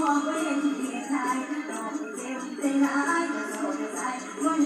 มองไปเห็นที่ชายดองเจ็บใจร้ายดอกใจวัน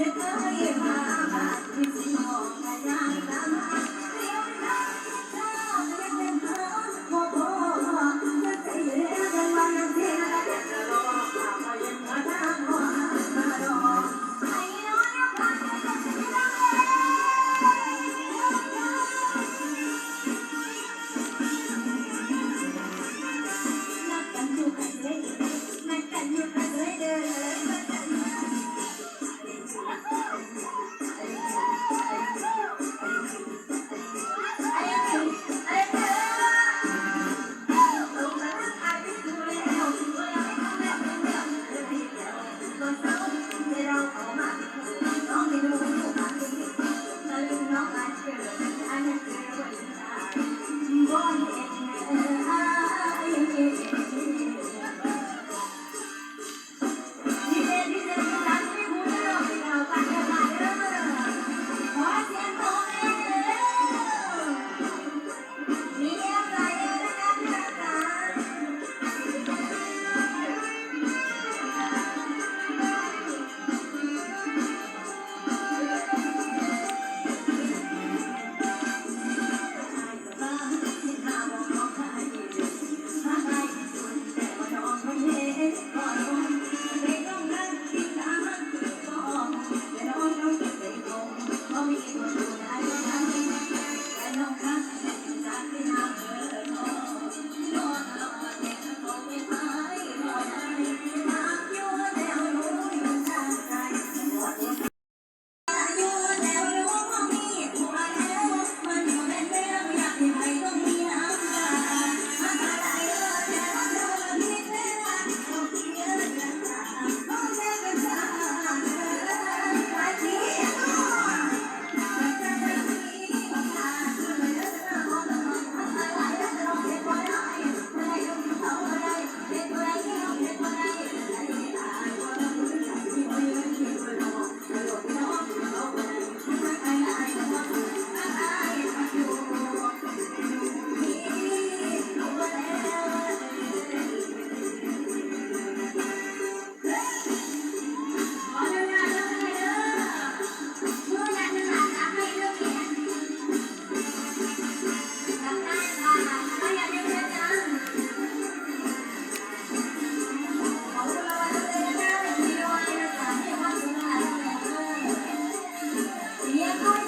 예쁜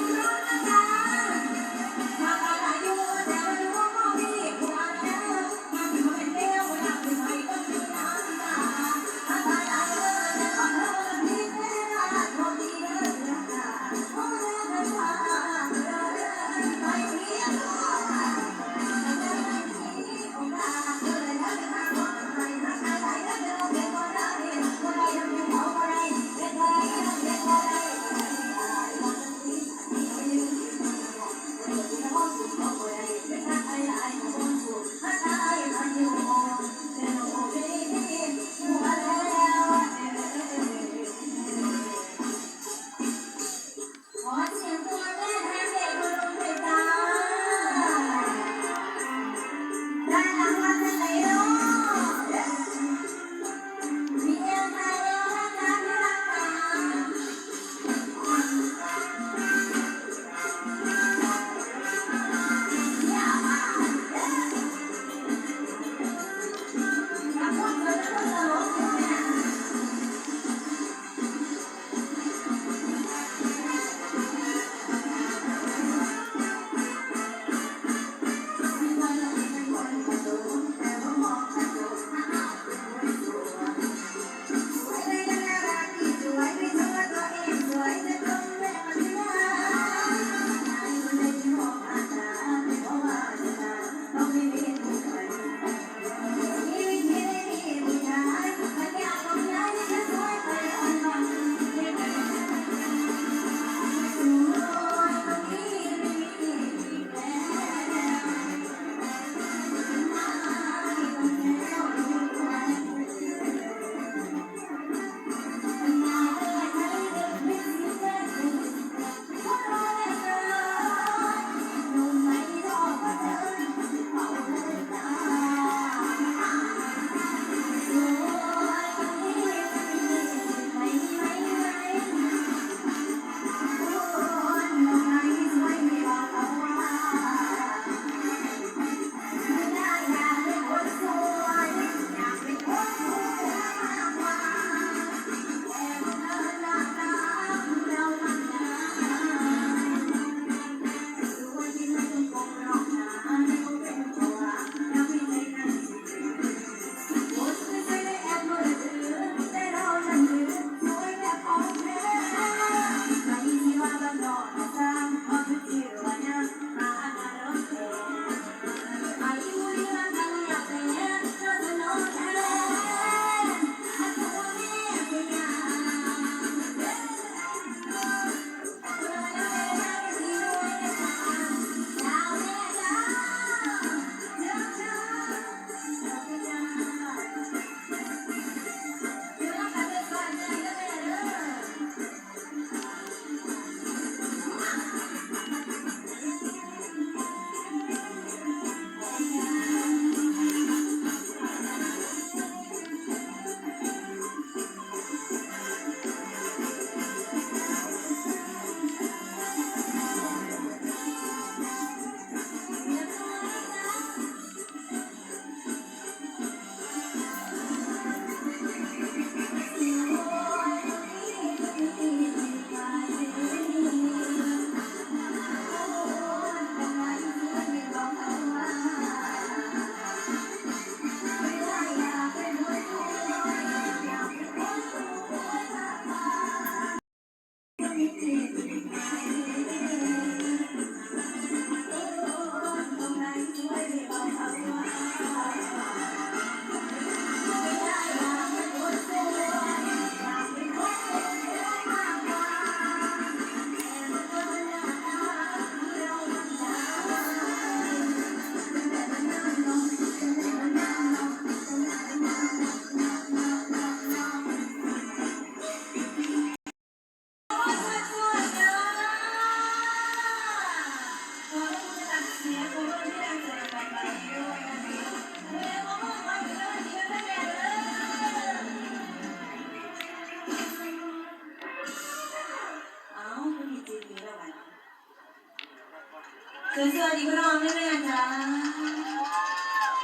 คือสวยๆดีคุณน้องแม่แม่จ้า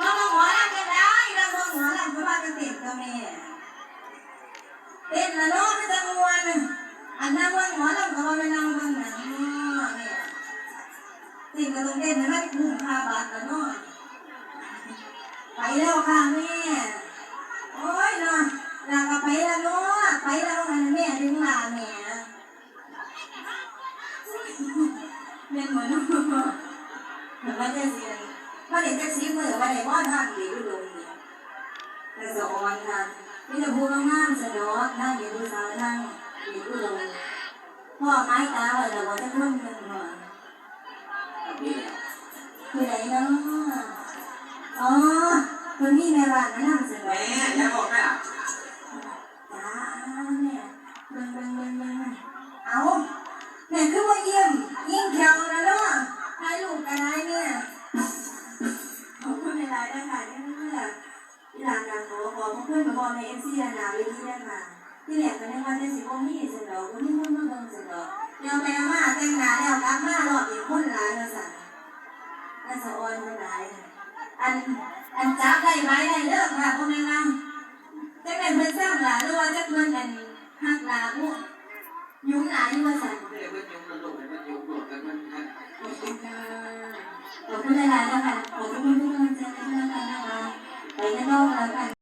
มามาหมอลำกันได้เรามาหมอลำเพราะว่าจะเต้นกับแม่เต้นละเนาะไม่จะมวนอันนั้นว่าหมอลำก็ว่าไม่นั่งเบิ่งหนังเนาะแม่เต้นก็ต้องเต้นให้มันคุ้มค่าบาทละเนาะไปแล้วค่ะแม่โอ้ยนาะลาก็ไปแล้วเนาะไปแล้วกันแม่ดึงลาแม่เล่นเห มือนเนาะแต่ว่าจะเสียงว่าเด็กจะซีมือว่าเด็กว่าทางดีดูดงนี่แต่สะออนค่ะมีแต่ผู้งามๆสะดอกนั่งอยู่ดูสาวนั่งอยู่ดูดงพ่อไม้ตาไว้แล้วว่าจะร่วมหนึ่งหัวคือ อบคุณมาบอกในเอฟซีนานาเวทีได้ค่ะที่แหลกกันในวันที่สิบวันที่สิบดอกวันที่มุ่งมุ่เบิ่งสิบดอกเดี๋ยวแม่มาแต่งหน้าแล้วกลับมารอบอีกคนหลายแล้วสั่นน่าสะออนคนหลายอันอันจับได้ไหมได้เลิกค่ะพ่อแม่ว่าจะเป็นเพื่อนสร้างหลานหรือว่าจะเพื่อนกันหักหลาบุยุ่งหลายมาสั่นเดี๋ยวมันยุงมันหลงมันยุงหลงกันมันมันขอบคุณค่ะขอบคุณหลายๆนะคะขอบคุณทุกกำลังใจนะคะนะคะไปกันนอแล้วกัน